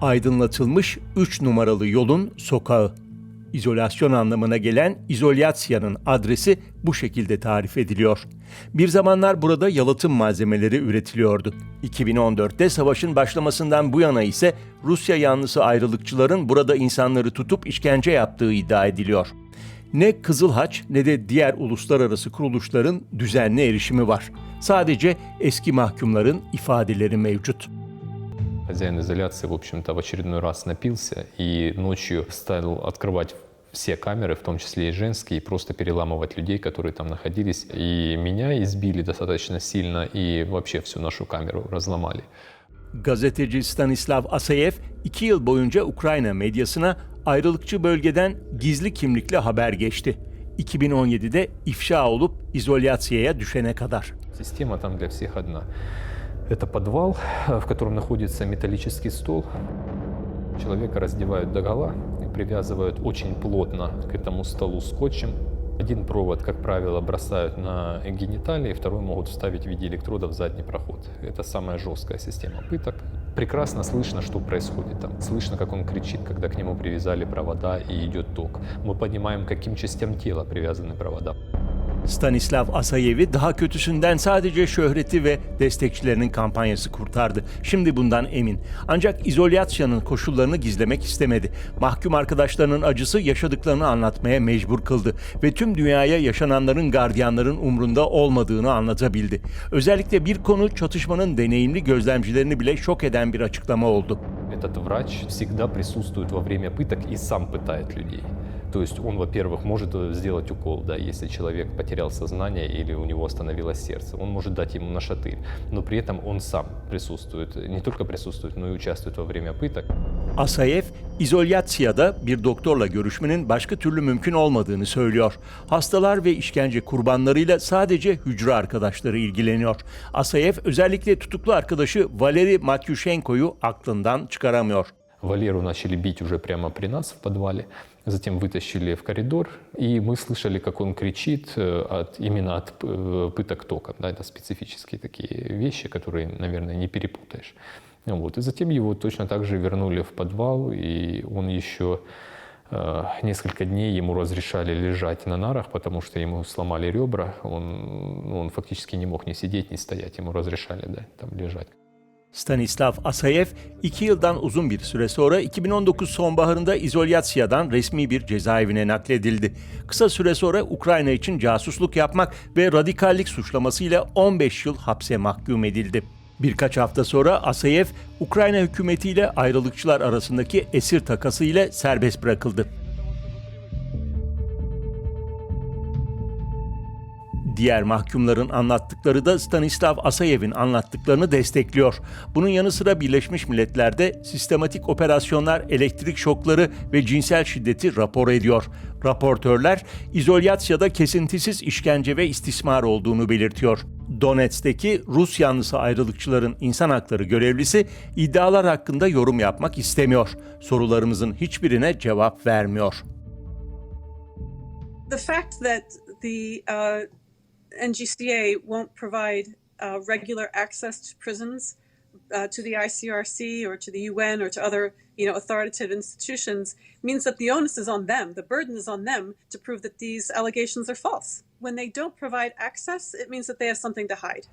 Aydınlatılmış 3 numaralı yolun sokağı. İzolasyon anlamına gelen izolyasya'nın adresi bu şekilde tarif ediliyor. Bir zamanlar burada yalıtım malzemeleri üretiliyordu. 2014'te savaşın başlamasından bu yana ise Rusya yanlısı ayrılıkçıların burada insanları tutup işkence yaptığı iddia ediliyor. Ne Kızıl Haç ne de diğer uluslararası kuruluşların düzenli erişimi var. Sadece eski mahkumların ifadeleri mevcut. Хозяин изоляции, в общем-то, в очередной раз напился и ночью стал открывать все камеры, в том числе и женские, и просто переламывать людей, которые там находились. И меня избили достаточно сильно, и вообще всю нашу камеру разломали. Gazeteci Stanislav Asayev iki yıl boyunca Ukrayna medyasına ayrılıkçı bölgeden gizli kimlikle haber geçti. 2017'de ifşa olup izolyasyaya düşene kadar. Система там для всех одна. Это подвал, в котором находится металлический стол. Человека раздевают догола и привязывают очень плотно к этому столу скотчем. Один провод, как правило, бросают на гениталии, второй могут вставить в виде электрода в задний проход. Это самая жесткая система пыток. Прекрасно слышно, что происходит там. Слышно, как он кричит, когда к нему привязали провода и идет ток. Мы понимаем, к каким частям тела привязаны провода. Stanislav Asayev'i daha kötüsünden sadece şöhreti ve destekçilerinin kampanyası kurtardı. Şimdi bundan emin. Ancak izolyasyonun koşullarını gizlemek istemedi. Mahkum arkadaşlarının acısı yaşadıklarını anlatmaya mecbur kıldı ve tüm dünyaya yaşananların gardiyanların umrunda olmadığını anlatabildi. Özellikle bir konu çatışmanın deneyimli gözlemcilerini bile şok eden bir açıklama oldu. Этот врач всегда присутствует во время пыток и сам пытает людей. То есть он, во-первых, может э, сделать укол, да, если человек потерял сознание или у него остановилось сердце. Он может дать ему на шатырь, но при этом он сам присутствует, не только присутствует, но и участвует во время пыток. Asayev, izolyasyada bir doktorla görüşmenin başka türlü mümkün olmadığını söylüyor. Hastalar ve işkence kurbanlarıyla sadece hücre arkadaşları ilgileniyor. Asayev özellikle tutuklu arkadaşı Valeri Matyushenko'yu aklından çıkaramıyor. Валеру начали бить уже прямо при нас в подвале, затем вытащили в коридор, и мы слышали, как он кричит э, от, именно от э, пыток током. Да, это специфические такие вещи, которые, наверное, не перепутаешь. Вот. И затем его точно так же вернули в подвал, и он еще э, несколько дней ему разрешали лежать на нарах, потому что ему сломали ребра. Он, ну, он фактически не мог ни сидеть, ни стоять. Ему разрешали да, там лежать. Stanislav Asayev iki yıldan uzun bir süre sonra 2019 sonbaharında izolyasya'dan resmi bir cezaevine nakledildi. Kısa süre sonra Ukrayna için casusluk yapmak ve radikallik suçlamasıyla 15 yıl hapse mahkum edildi. Birkaç hafta sonra Asayev, Ukrayna hükümetiyle ayrılıkçılar arasındaki esir takası ile serbest bırakıldı. Diğer mahkumların anlattıkları da Stanislav Asayev'in anlattıklarını destekliyor. Bunun yanı sıra Birleşmiş Milletler'de sistematik operasyonlar, elektrik şokları ve cinsel şiddeti rapor ediyor. Raportörler izolyasyada kesintisiz işkence ve istismar olduğunu belirtiyor. Donetsk'teki Rus yanlısı ayrılıkçıların insan hakları görevlisi iddialar hakkında yorum yapmak istemiyor. Sorularımızın hiçbirine cevap vermiyor. the fact that the uh, NGCA won't provide uh, regular access to prisons, uh, to the ICRC or to the UN or to other, you know, authoritative institutions means that the onus is on them. The burden is on them to prove that these allegations are false. When they don't provide access, it means that they have something to hide.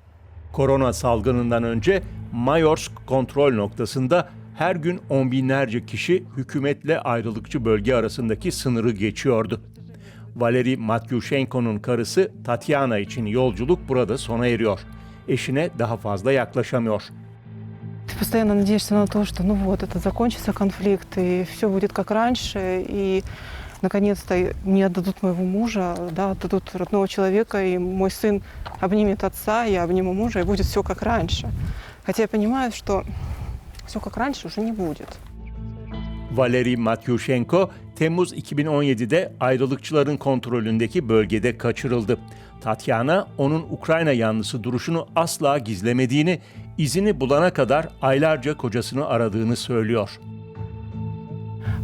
Korona salgınından önce Mayorsk kontrol noktasında her gün on binlerce kişi hükümetle ayrılıkçı bölge arasındaki sınırı geçiyordu. Valeri Matyushenko'nun karısı Tatyana için yolculuk burada sona eriyor. Eşine daha fazla yaklaşamıyor. Ты постоянно надеешься на то, что ну вот, это закончится конфликт, и все будет как раньше, и наконец-то мне отдадут моего мужа, да, отдадут родного человека, и мой сын обнимет отца, я обниму мужа, и будет все как раньше. Хотя я понимаю, что все как раньше уже не будет. Valeri Matyushenko, Temmuz 2017'de ayrılıkçıların kontrolündeki bölgede kaçırıldı. Tatyana, onun Ukrayna yanlısı duruşunu asla gizlemediğini, izini bulana kadar aylarca kocasını aradığını söylüyor.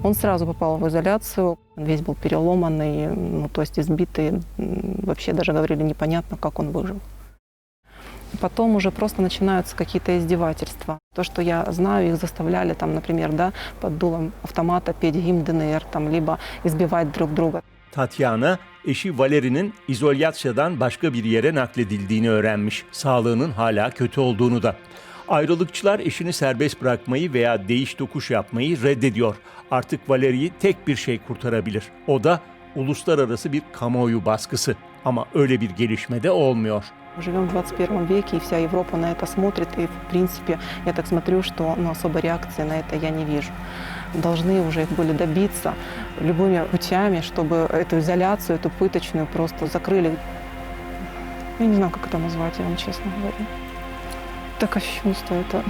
Он сразу попал в изоляцию, он весь был переломанный, ну, то есть избитый, м, вообще даже говорили непонятно, как он выжил. Потом уже просто начинаются какие-то издевательства. То, что я знаю, их заставляли, там, например, да, под дулом автомата петь гимн ДНР, там, либо избивать друг друга. Tatyana, eşi Valeri'nin İzolyasya'dan başka bir yere nakledildiğini öğrenmiş. Sağlığının hala kötü olduğunu da. Ayrılıkçılar eşini serbest bırakmayı veya değiş tokuş yapmayı reddediyor. Artık Valeri'yi tek bir şey kurtarabilir. O da uluslararası bir kamuoyu baskısı. Ama öyle bir gelişme de olmuyor. Мы живем в 21 веке, и вся Европа на это смотрит, и, в принципе, я так смотрю, что ну, особой реакции на это я не вижу. Должны уже их были добиться любыми путями, чтобы эту изоляцию, эту пыточную просто закрыли. Я не знаю, как это назвать, я вам честно говорю. Так кощунство это.